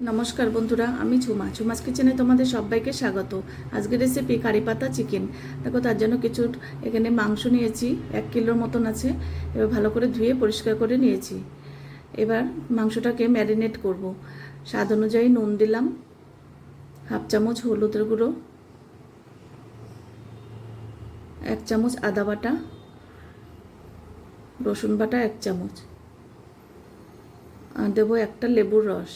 নমস্কার বন্ধুরা, আমি ঝুমা। ঝুমাস কিচেনে তোমাদের সবাইকে স্বাগত। আজকের রেসিপি কারি পাতা চিকেন দেখো, তার জন্য কিছু এখানে মাংস নিয়েছি, এক কিলোর মতন আছে। এবার ভালো করে ধুয়ে পরিষ্কার করে নিয়েছি। এবার মাংসটাকে ম্যারিনেট করব। স্বাদ অনুযায়ী নুন দিলাম, হাফ চামচ হলুদের গুঁড়ো, এক চামচ আদা বাটা, রসুন বাটা এক চামচ। আর দেবো একটা লেবুর রস।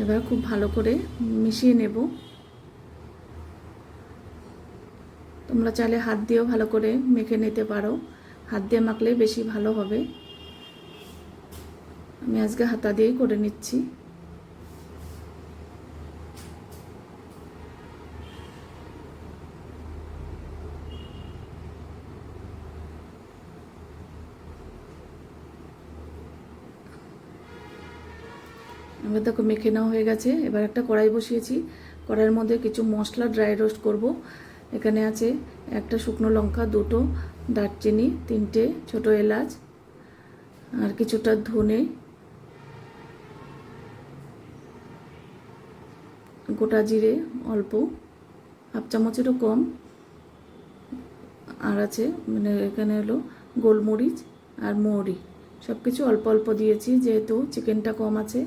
এবার খুব ভালো করে মিশিয়ে নেব। তোমরা চাইলে হাত দিয়েও ভালো করে মেখে নিতে পারো। হাত দিয়ে মাখলে বেশি ভালো হবে। আমি আজকে হাতা দিয়েই করে নিচ্ছি। এবার দেখো মেখে নেওয়া হয়ে গেছে। এবার একটা কড়াই বসিয়েছি। কড়াইয়ের মধ্যে কিছু মশলা ড্রাই রোস্ট করব। এখানে আছে একটা শুকনো লঙ্কা, দুটো দারচিনি, তিনটে ছোট এলাচ, আর কিছুটা ধনে। গোটা জিরে অল্প, হাফ চামচেরও কম। আর আছে মানে এখানে হলো গোলমরিচ আর মৌরি। সব কিছু অল্প অল্প দিয়েছি, যেহেতু চিকেনটা কম আছে।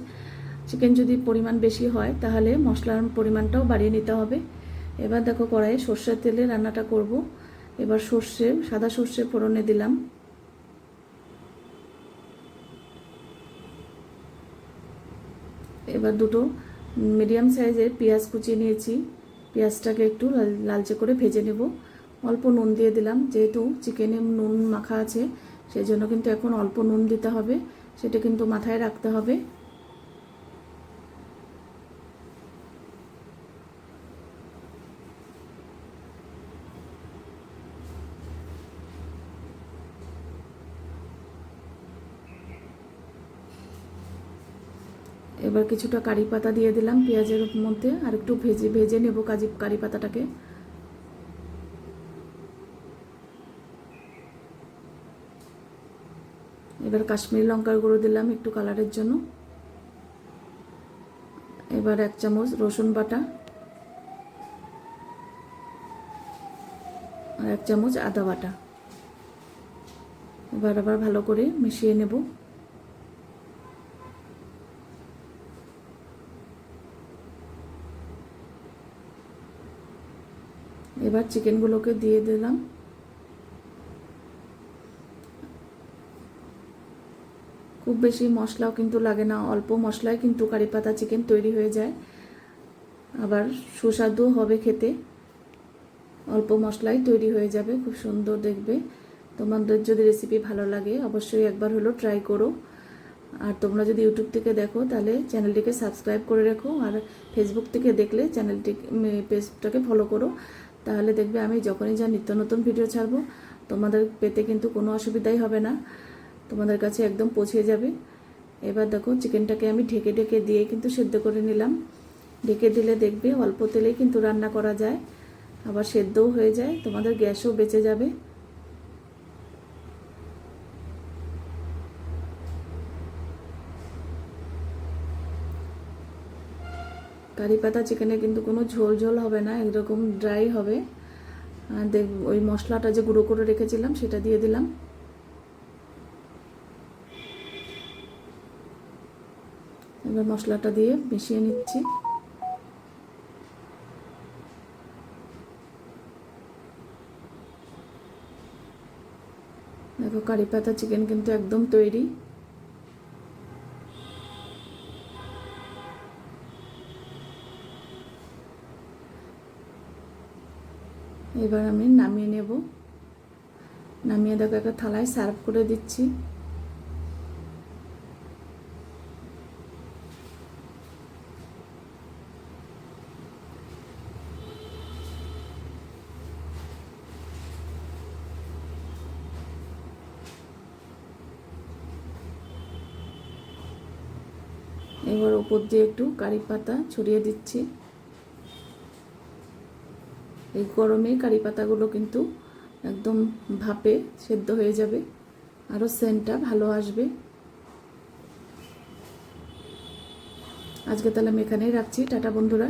চিকেন যদি পরিমাণ বেশি হয়, তাহলে মশলার পরিমাণটাও বাড়িয়ে নিতে হবে। এবার দেখো কড়াইয়ে সর্ষের তেলে রান্নাটা করব। এবার সর্ষে, সাদা সর্ষে ফোড়নে দিলাম। এবার দুটো মিডিয়াম সাইজের পেঁয়াজ কুচিয়ে নিয়েছি। পেঁয়াজটাকে একটু লালচে করে ভেজে নেব। অল্প নুন দিয়ে দিলাম। যেহেতু চিকেনে নুন মাখা আছে সেই জন্য কিন্তু এখন অল্প নুন দিতে হবে। সেটা কিন্তু মাথায় রাখতে হবে। এবার কিছুটা কারি পাতা দিয়ে দিলাম পেঁয়াজের মধ্যে আর একটু ভেজে ভেজে নেব কাজি, কারি পাতাটাকে। এবার কাশ্মীরি লঙ্কার গুঁড়ো দিলাম একটু কালারের জন্য। এবার এক চামচ রসুন বাটা আর এক চামচ আদা বাটা। এবার আবার ভালো করে মিশিয়ে নেব। এবার চিকেনগুলোকে দিয়ে দিলাম। খুব বেশি মশলাও কিন্তু লাগে না, অল্প মশলায় কিন্তু কারি পাতা চিকেন তৈরি হয়ে যায়। আবার সুস্বাদু হবে খেতে। অল্প মশলাই তৈরি হয়ে যাবে, খুব সুন্দর দেখবে। তোমাদের যদি রেসিপি ভালো লাগে, অবশ্যই একবার হলো ট্রাই করো। আর তোমরা যদি ইউটিউব থেকে দেখো, তাহলে চ্যানেলটিকে সাবস্ক্রাইব করে রেখো। আর ফেসবুক থেকে দেখলে চ্যানেলটি পেজটাকে ফলো করো। তাহলে দেখবে আমি যখনই যা নিত্য নতুন ভিডিও ছাড়বো, তোমাদের পেতে কিন্তু কোনো অসুবিধাই হবে না। তোমাদের কাছে একদম পৌঁছে যাবে। এবার দেখো চিকেনটাকে আমি ঢেকে ঢেকে দিয়ে কিন্তু সেদ্ধ করে নিলাম। ঢেকে দিলে দেখবে অল্প তেলেই কিন্তু রান্না করা যায়। আবার সেদ্ধও হয়ে যায়, তোমাদের গ্যাসও বেঁচে যাবে। কারি পাতা চিকেনে কিন্তু কোনো ঝোল ঝোল হবে না এরকম ড্রাই হবে। দেখ, ওই মশলাটা যে গুঁড়ো করে রেখেছিলাম, সেটা দিয়ে দিলাম। এবার মশলাটা দিয়ে মিশিয়ে নিচ্ছি। দেখো কারি পাতা চিকেন কিন্তু একদম তৈরি। এবার আমি নামিয়ে নেব। নামিয়ে দেখো, একটা থালায় সার্ভ করে দিচ্ছি। এবার ওপর দিয়ে একটু কারি পাতা ছড়িয়ে দিচ্ছি। এই গরমে কারি পাতাগুলো কিন্তু একদম ভাপে সেদ্ধ হয়ে যাবে। আরও সেন্টটা ভালো আসবে। আজকে তাহলে আমি এখানেই রাখছি। টাটা বন্ধুরা।